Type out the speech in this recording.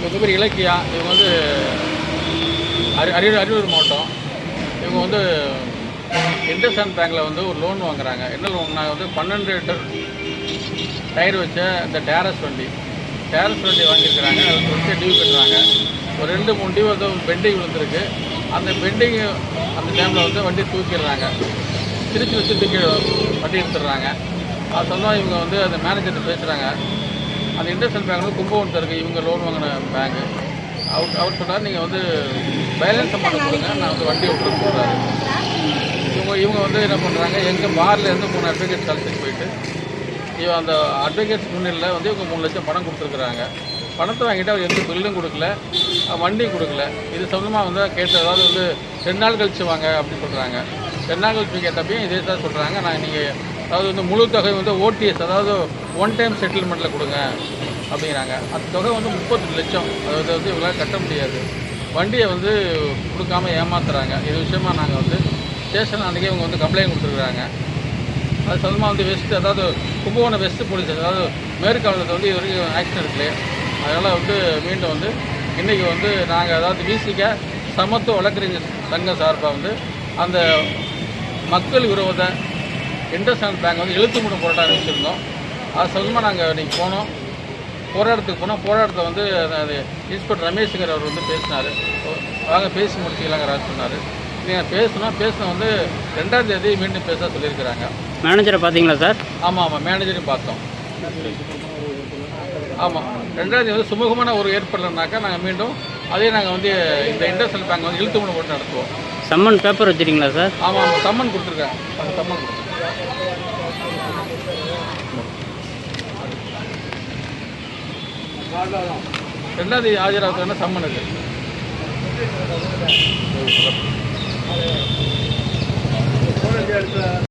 இவங்க பேர் இலக்கியா இவங்க வந்து அரி அரியலூர் அரியலூர் மாவட்டம். இவங்க வந்து இண்டஸ்இண்ட் பேங்க்கில் வந்து ஒரு லோன் வாங்குறாங்க. என்ன லோன்னா வந்து பன்னெண்டு லிட்டர் டயர் வச்ச இந்த டேரஸ் வண்டி. டேரஸ் வண்டி வாங்கியிருக்கிறாங்க. அது வச்சு டியூ கட்டுறாங்க. ஒரு ரெண்டு மூணு டியூ வந்து பெண்டிங் விழுந்திருக்கு. அந்த பெண்டிங் அந்த டைமில் வந்து வண்டி தூக்கிடுறாங்க. திருச்சி வச்சு தூக்கி வண்டி எடுத்துடுறாங்க. அது சொன்னால் இவங்க வந்து அந்த மேனேஜர்கிட்ட பேசுகிறாங்க அந்த இண்டஸ்ட்ரியல் பேங்க் வந்து கும்பகோணத்தில் இருக்குது இவங்க லோன் வாங்கின பேங்க்கு அவர் அவர் சொன்னார் நீங்கள் வந்து பேலன்ஸ் அமௌண்ட் கொடுங்க நான் வந்து வண்டி விட்டு சொல்கிறாரு இவங்க இவங்க வந்து என்ன பண்ணுறாங்க எங்கள் பார்லேருந்து மூணு அட்வொகேட் கலத்துக்கு போயிட்டு இவன் அந்த அட்வொகேட்ஸ் முன்னிலையில் வந்து இவங்க மூணு லட்சம் பணம் கொடுத்துருக்குறாங்க. பணத்தை வாங்கிட்டு அவர் எந்த பில்லும் கொடுக்கல வண்டியும் கொடுக்கல. இது சம்மந்தமாக வந்து கேட்ட அதாவது வந்து ரெண்டு நாள் கழிச்சு வாங்க அப்படின்னு சொல்கிறாங்க ரெண்டு நாள் கழிச்சு கேட்டப்பையும் இதே தான் சொல்கிறாங்க நான் நீங்கள் அதாவது வந்து முழு தொகை வந்து ஓடிஎஸ் அதாவது ஒன் டைம் செட்டில்மெண்ட்டில் கொடுங்க அப்படிங்கிறாங்க. அந்த தொகை வந்து முப்பத்தி லட்சம். அதாவது வந்து இவங்களால் கட்ட முடியாது. வண்டியை வந்து கொடுக்காம ஏமாத்துறாங்க. இது விஷயமா நாங்கள் வந்து ஸ்டேஷன் அன்றைக்கே இவங்க வந்து கம்ப்ளைண்ட் கொடுத்துருக்குறாங்க. அது சொந்தமாக வந்து வெஸ்ட் அதாவது கும்பகோணம் வெஸ்ட் போலீஸ் அதாவது மேற்காவலத்தில் வந்து இது வரைக்கும் ஆக்சிடென்ட் இருக்குல்லையே அதனால் வந்து மீண்டும் வந்து இன்றைக்கி வந்து நாங்கள் அதாவது விசிக்க சமத்துவ வழக்கறிஞர் சங்கம் சார்பாக வந்து அந்த மக்கள் விரோத இண்டஸ்ட்ரியல் பேங்க் வந்து எழுத்து மூலம் போராட்டம் வச்சுருந்தோம் அது சம்மந்தமாக நாங்கள் இன்றைக்கி போனோம். போராட்டத்துக்கு போனால் போராட்டத்தில் வந்து அது- இன்ஸ்பெக்டர் ரமேஷுங்கிற அவர் வந்து பேசினார். வாங்க பேசி முடிச்சுக்கலாங்கிறாரு சொன்னார். நீங்கள் பேசணும். பேசின வந்து ரெண்டாம் தேதி மீண்டும் பேச சொல்லியிருக்கிறாங்க. மேனேஜரை பார்த்தீங்களா சார் ஆமாம் ஆமாம் மேனேஜரையும் பார்த்தோம். ஆமாம் ரெண்டாவது வந்து சுமூகமான ஒரு ஏற்படலைனாக்கா நாங்கள் மீண்டும் அதே நாங்கள் வந்து இந்த இண்டஸ்ட்ரியல் பேங்க் வந்து இழுத்து மூணு போட்டு நடத்துவோம். சம்மன் பேப்பர் வச்சிருக்கீங்களா சார் ஆமாம் ஆமாம் சம்மன் கொடுத்துருக்கேன் சம்மன் கொடுத்துருக்கேன் ரெண்டாவது ஆஜராக சம்மன் எடுத்த